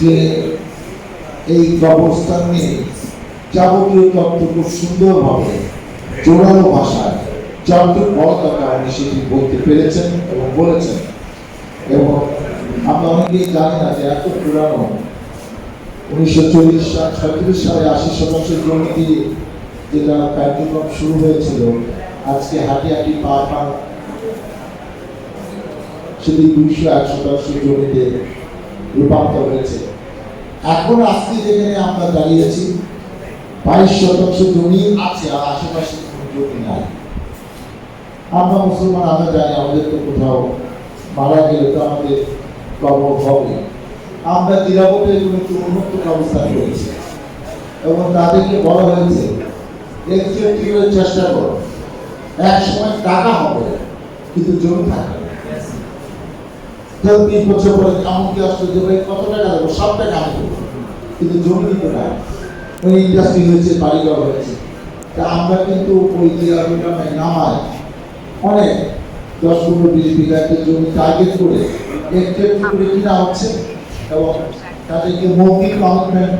যে এই কবরস্থান নিয়ে যাবতীয় তথ্য খুব সুন্দরভাবে জোরালো ভাষায় যতটুকু বলা দরকার উনি সেটি বলতে পেরেছেন এবং বলেছেন। এবং আমরা অনেকেই জানি না যে এত পুরানো উনিশশো চল্লিশ সাল, ছয়ত্রিশ সালে আশি শতাংশ জমি দিয়ে যেটা কার্যক্রম শুরু হয়েছিল, আজকে হাঁটি হাঁটি পা পা সেটি দুইশো এক শতাংশ জমিতে রূপান্তর হয়েছে। এখন আজকে যেখানে আমরা দাঁড়িয়েছি বাইশ শতাংশ জমি আছে, আর আশেপাশে জমি নাই। আমরা মুসলমান, আমরা জানি আমাদের তো কোথাও মারা গেলে তো আমাদের কবর হবে। আমরা নিরাপদে এগুলো একটু উন্নত ব্যবস্থা করেছি। এবং তাদেরকে বলা হয়েছে চেষ্টা করো? এক সময় টাকা হবে, কিন্তু জমি থাকবে ধর বছর পরে এমনকি আসলে যে ভাই কত টাকা দেবো? সব টাকা আমি কিন্তু জমি দিতে না। ওই ইন্ডাস্ট্রি হয়েছে, বাড়িঘর হয়েছে। তা আমরা কিন্তু ওই জিরাটা নামায়। অনেক। দশ পনেরো বিশ বিঘা একটা জমি টার্গেট করে একটু একটু করে কিনা হচ্ছে। এবং তাদেরকে মৌখিক কমিটমেন্ট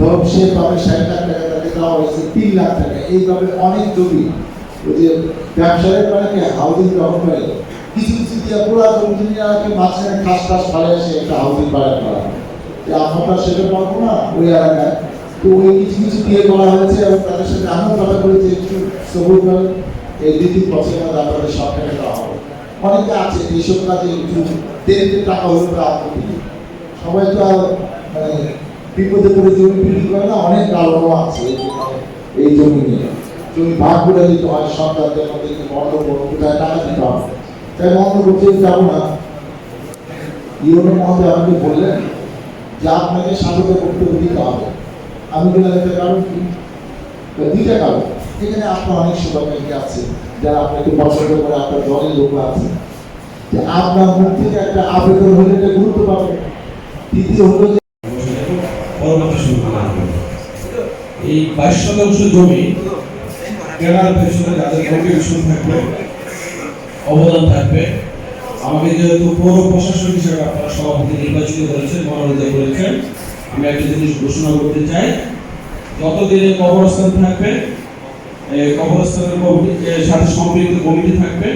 ধরুন সে পাবে ষাট লাখ টাকা তাকে দেওয়া হয়েছে, তিন লাখ টাকা। এইভাবে অনেক জমি। ওই যে ব্যবসায়ীর মানে হাউজিং করে কিছু কিছু দিয়ে পুরা জমিকে মাঝখানে খাস খাস ফালে এসে একটা হাউজিং বাড়া করা? আমরা সেটা পারব না, ওই এলাকায়। তো ওই কিছু কিছু দিয়ে করা হয়েছে এবং তাদের সাথে আমিও কথা বলেছি, একটু সবুজ করেন এই বছরের মধ্যে আপনাদের টাকা দেওয়া হবে। অনেকে আছে, এইসব কাজে একটু দেরিতে টাকা হলে তো আপত্তি সবাই তো আর মানে বিপদে পড়ে জমি বিক্রি করে না, অনেক কারণও আছে এই জমি নিয়ে জমি ভাগ করে দিতে হয় সন্তানদের মধ্যে বন্ধ কোথায় টাকা তাই বন্ধ করতে যাব না। ইউনো মহোদয় আমাকে বললেন যে আপনাকে স্বাগত বক্তব্য দিতে হবে। আমি বললাম একটা কারণ কি? দুইটা কারণ এখানে আপনার অনেক শুভাকাঙ্ক্ষী আছে, যারা আপনাকে পছন্দ করে, আপনার দলের লোক আছে। যে আপনার মুখ থেকে একটা আবেদন হলে এটা গুরুত্ব পাবে। দ্বিতীয় হলো যে এই বাইশ শতাংশ জমি কেনার পেছনে যাদের কন্ট্রিবিউশন থাকবে অবদান থাকবে। আমাকে যেহেতু পৌর প্রশাসক হিসেবে আপনারা সভাপতি নির্বাচিত করেছেন, মনোনীত করেছেন, আমি একটা জিনিস ঘোষণা করতে চাই। যতদিনে কবরস্থান থাকবে কবরস্থানের সাথে সম্পৃক্ত কমিটি থাকবে,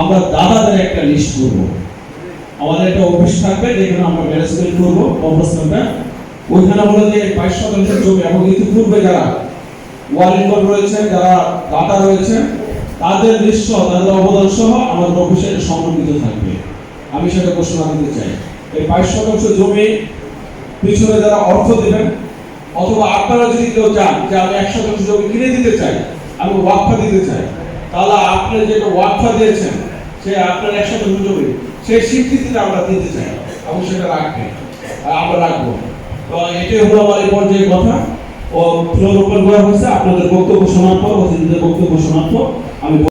আমরা দাদাদের একটা লিস্ট করব। আমাদের একটা অফিস থাকবে, যেখানে আমরা ম্যানেজমেন্ট করব কবরস্থানটা। ওইখানে বলে যে বাইশ শতাংশের জমি এবং ইতিপূর্বে যারা ওয়ারিংগর রয়েছে, যারা দাতা রয়েছে তাদের সহ তাদের অবদান সহ আমাদের অফিসে সংরক্ষিত থাকবে। আমি সেটা ঘোষণা দিতে চাই। এই বাইশ শতাংশ জমি পিছনে যারা অর্থ দেবেন, অথবা আপনারা যদি কেউ চান যে আমি এক শতাংশ জমি কিনে দিতে চাই, আমি ওয়াকফা দিতে চাই, তাহলে আপনি যেটা ওয়াকফা দিয়েছেন, সে আপনার এক শতাংশ জমি, সেই স্বীকৃতিটা আমরা দিতে চাই এবং সেটা রাখবে আর আমরা রাখব। তো এটাই হলো আমার এই পর্যায়ে কথা। ও ফ্লোর ওপেন করা হয়েছে আপনাদের বক্তব্য শোনার পর অতিথিদের বক্তব্য শোনার পর আমি